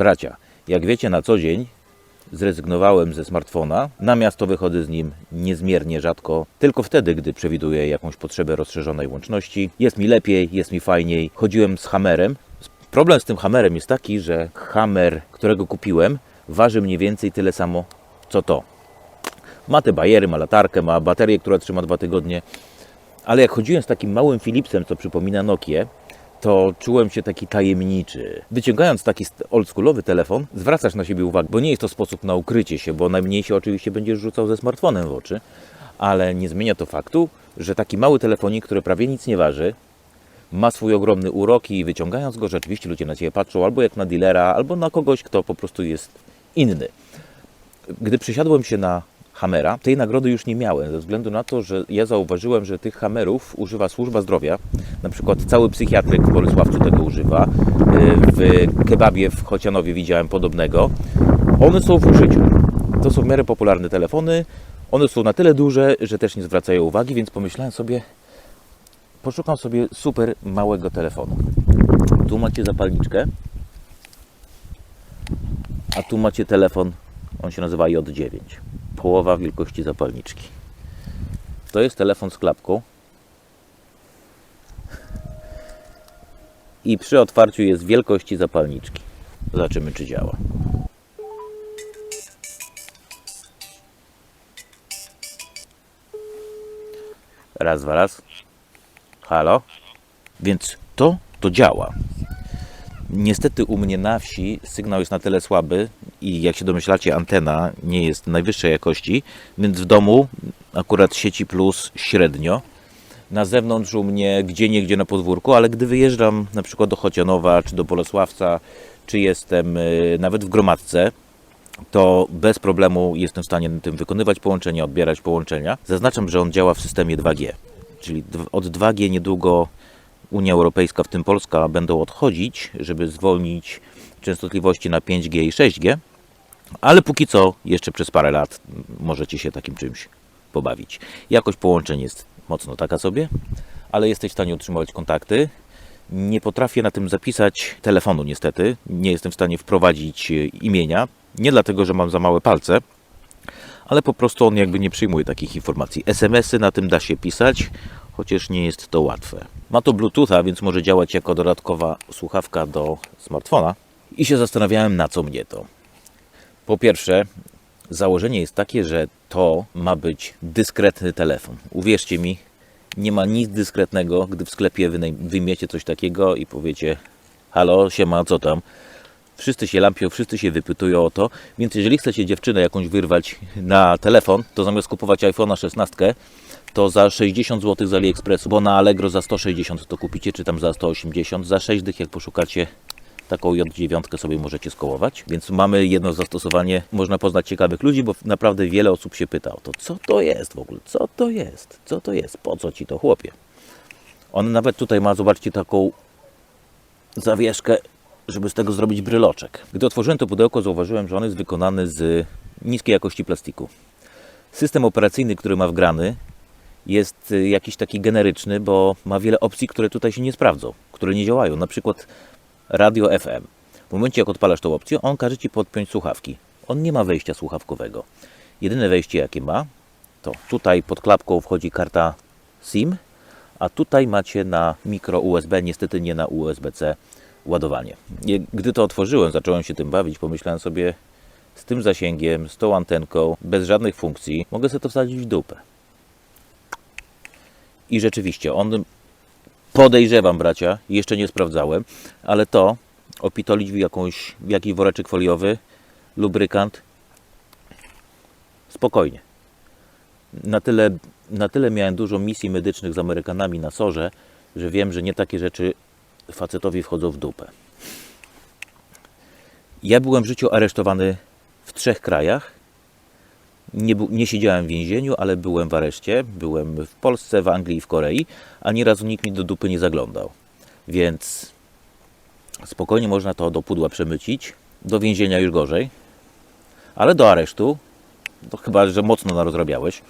Bracia, jak wiecie, na co dzień zrezygnowałem ze smartfona. Na miasto wychodzę z nim niezmiernie rzadko, tylko wtedy, gdy przewiduję jakąś potrzebę rozszerzonej łączności. Jest mi lepiej, jest mi fajniej. Chodziłem z Hammerem. Problem z tym Hammerem jest taki, że Hammer, którego kupiłem, waży mniej więcej tyle samo, co to. Ma te bajery, ma latarkę, ma baterię, która trzyma dwa tygodnie. Ale jak chodziłem z takim małym Philipsem, co przypomina Nokię, to czułem się taki tajemniczy. Wyciągając taki oldschoolowy telefon, zwracasz na siebie uwagę, bo nie jest to sposób na ukrycie się, bo najmniej się oczywiście będziesz rzucał ze smartfonem w oczy, ale nie zmienia to faktu, że taki mały telefonik, który prawie nic nie waży, ma swój ogromny urok i wyciągając go, rzeczywiście ludzie na Ciebie patrzą albo jak na dealera, albo na kogoś, kto po prostu jest inny. Gdy przesiadłem się na Hammera, tej nagrody już nie miałem, ze względu na to, że ja zauważyłem, że tych Hammerów używa służba zdrowia. Na przykład cały psychiatryk w Bolesławcu tego używa. Yy, W kebabie w Chocianowie widziałem podobnego. One są w użyciu. To są w miarę popularne telefony. One są na tyle duże, że też nie zwracają uwagi, więc pomyślałem sobie, poszukam sobie super małego telefonu. Tu macie zapalniczkę, a tu macie telefon, on się nazywa J9. Połowa wielkości zapalniczki. To jest telefon z klapką. I przy otwarciu jest wielkości zapalniczki. Zobaczymy, czy działa. Raz, dwa, raz. Halo? Więc to, to działa. Niestety u mnie na wsi sygnał jest na tyle słaby i jak się domyślacie antena nie jest najwyższej jakości, więc w domu akurat sieci plus średnio. Na zewnątrz u mnie gdzie niegdzie na podwórku, ale gdy wyjeżdżam na przykład do Chocianowa czy do Bolesławca, czy jestem y, nawet w gromadce, to bez problemu jestem w stanie tym wykonywać połączenia, odbierać połączenia. Zaznaczam, że on działa w systemie 2G, czyli od 2G niedługo Unia Europejska, w tym Polska, będą odchodzić, żeby zwolnić częstotliwości na 5G i 6G, ale póki co, jeszcze przez parę lat możecie się takim czymś pobawić. Jakość połączeń jest mocno taka sobie, ale jesteś w stanie utrzymywać kontakty. Nie potrafię na tym zapisać telefonu, niestety. Nie jestem w stanie wprowadzić e, imienia. Nie dlatego, że mam za małe palce, ale po prostu on jakby nie przyjmuje takich informacji. SMS-y na tym da się pisać, chociaż nie jest to łatwe. Ma to Bluetootha, więc może działać jako dodatkowa słuchawka do smartfona. I się zastanawiałem, na co mnie to. Po pierwsze, założenie jest takie, że to ma być dyskretny telefon. Uwierzcie mi, nie ma nic dyskretnego, gdy w sklepie wyjmiecie coś takiego i powiecie halo, siema, co tam? Wszyscy się lampią, wszyscy się wypytują o to, więc jeżeli chcecie dziewczynę jakąś wyrwać na telefon, to zamiast kupować iPhone'a 16, to za 60 zł z AliExpressu, bo na Allegro za 160 to kupicie, czy tam za 180, za 6 dych jak poszukacie taką J9 sobie możecie skołować. Więc mamy jedno zastosowanie, można poznać ciekawych ludzi, bo naprawdę wiele osób się pyta o to, co to jest w ogóle, co to jest, co to jest, po co ci to chłopie. On nawet tutaj ma, zobaczcie, taką zawieszkę, żeby z tego zrobić bryloczek. Gdy otworzyłem to pudełko, zauważyłem, że on jest wykonany z niskiej jakości plastiku. System operacyjny, który ma wgrany, jest y, jakiś taki generyczny, bo ma wiele opcji, które tutaj się nie sprawdzą, które nie działają. Na przykład radio FM. W momencie, jak odpalasz tą opcję, on każe Ci podpiąć słuchawki. On nie ma wejścia słuchawkowego. Jedyne wejście, jakie ma, to tutaj pod klapką wchodzi karta SIM, a tutaj macie na mikro USB, niestety nie na USB-C ładowanie. Gdy to otworzyłem, zacząłem się tym bawić, pomyślałem sobie, z tym zasięgiem, z tą antenką, bez żadnych funkcji, mogę sobie to wsadzić w dupę. I rzeczywiście, on podejrzewam, bracia, jeszcze nie sprawdzałem, ale to opitolić w, jakąś, w jakiś woreczek foliowy, lubrykant, spokojnie. Na tyle, na tyle miałem dużo misji medycznych z Amerykanami na sorze, że wiem, że nie takie rzeczy facetowi wchodzą w dupę. Ja byłem w życiu aresztowany w trzech krajach. Nie, nie siedziałem w więzieniu, ale byłem w areszcie. Byłem w Polsce, w Anglii i w Korei, a razu nikt mi do dupy nie zaglądał. Więc spokojnie można to do pudła przemycić. Do więzienia już gorzej, ale do aresztu, to chyba, że mocno narozrabiałeś,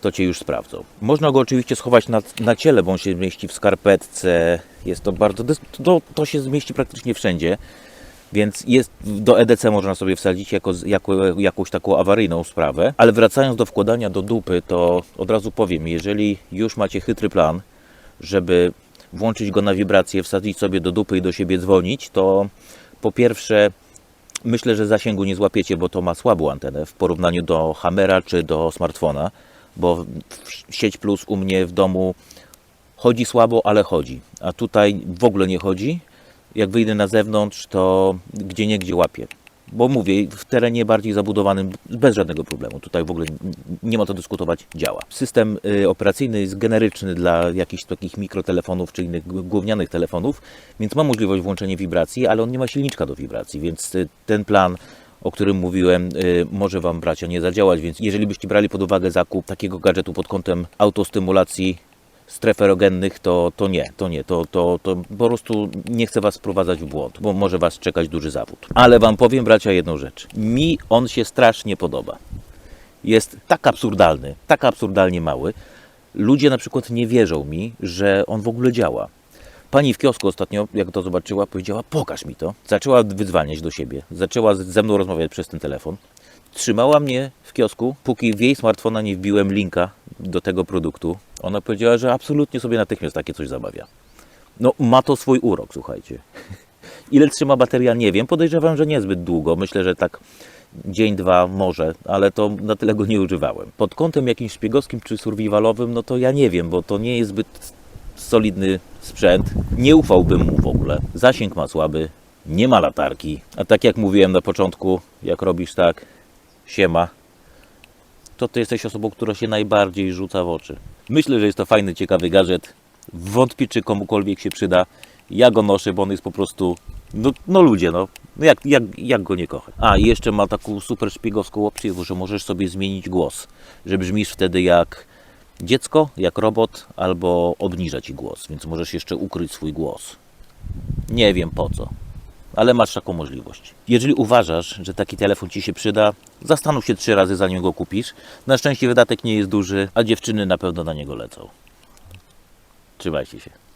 to cię już sprawdzą. Można go oczywiście schować na, na ciele, bo on się zmieści w skarpetce. Jest to bardzo. To, to się zmieści praktycznie wszędzie. Więc jest, do EDC można sobie wsadzić jako, jako, jakąś taką awaryjną sprawę. Ale wracając do wkładania do dupy, to od razu powiem, jeżeli już macie chytry plan, żeby włączyć go na wibrację, wsadzić sobie do dupy i do siebie dzwonić, to po pierwsze myślę, że zasięgu nie złapiecie, bo to ma słabą antenę w porównaniu do Hammera czy do smartfona, bo sieć plus u mnie w domu chodzi słabo, ale chodzi. A tutaj w ogóle nie chodzi. Jak wyjdę na zewnątrz, to gdzie nie gdzie łapię. Bo mówię, w terenie bardziej zabudowanym bez żadnego problemu. Tutaj w ogóle nie ma to dyskutować, działa. System y, operacyjny jest generyczny dla jakichś takich mikrotelefonów czy innych g- gównianych telefonów, więc ma możliwość włączenia wibracji, ale on nie ma silniczka do wibracji, więc y, ten plan o którym mówiłem, y, może Wam bracia nie zadziałać, więc jeżeli byście brali pod uwagę zakup takiego gadżetu pod kątem autostymulacji stref erogennych, to, to nie, to nie, to, to, to po prostu nie chcę Was wprowadzać w błąd, bo może Was czekać duży zawód. Ale Wam powiem, bracia, jedną rzecz. Mi on się strasznie podoba. Jest tak absurdalny, tak absurdalnie mały. Ludzie na przykład nie wierzą mi, że on w ogóle działa. Pani w kiosku ostatnio, jak to zobaczyła, powiedziała: Pokaż mi to. Zaczęła wydzwaniać do siebie, zaczęła ze mną rozmawiać przez ten telefon. Trzymała mnie w kiosku, póki w jej smartfona nie wbiłem linka do tego produktu. Ona powiedziała, że absolutnie sobie natychmiast takie coś zamawia. No, ma to swój urok, słuchajcie. Ile trzyma bateria, nie wiem. Podejrzewam, że niezbyt długo. Myślę, że tak dzień, dwa może, ale to na tyle go nie używałem. Pod kątem jakimś szpiegowskim czy survivalowym, no to ja nie wiem, bo to nie jest zbyt solidny sprzęt. Nie ufałbym mu w ogóle. Zasięg ma słaby, nie ma latarki. A tak jak mówiłem na początku, jak robisz tak, siema, to ty jesteś osobą, która się najbardziej rzuca w oczy. Myślę, że jest to fajny, ciekawy gadżet. Wątpię, czy komukolwiek się przyda. Ja go noszę, bo on jest po prostu. No, no ludzie, no. Jak, jak, jak go nie kochać? A, i jeszcze ma taką super szpiegowską opcję, że możesz sobie zmienić głos. Że brzmisz wtedy jak dziecko, jak robot, albo obniża ci głos. Więc możesz jeszcze ukryć swój głos. Nie wiem po co ale masz taką możliwość. Jeżeli uważasz, że taki telefon Ci się przyda, zastanów się trzy razy zanim go kupisz. Na szczęście wydatek nie jest duży, a dziewczyny na pewno na niego lecą. Trzymajcie się.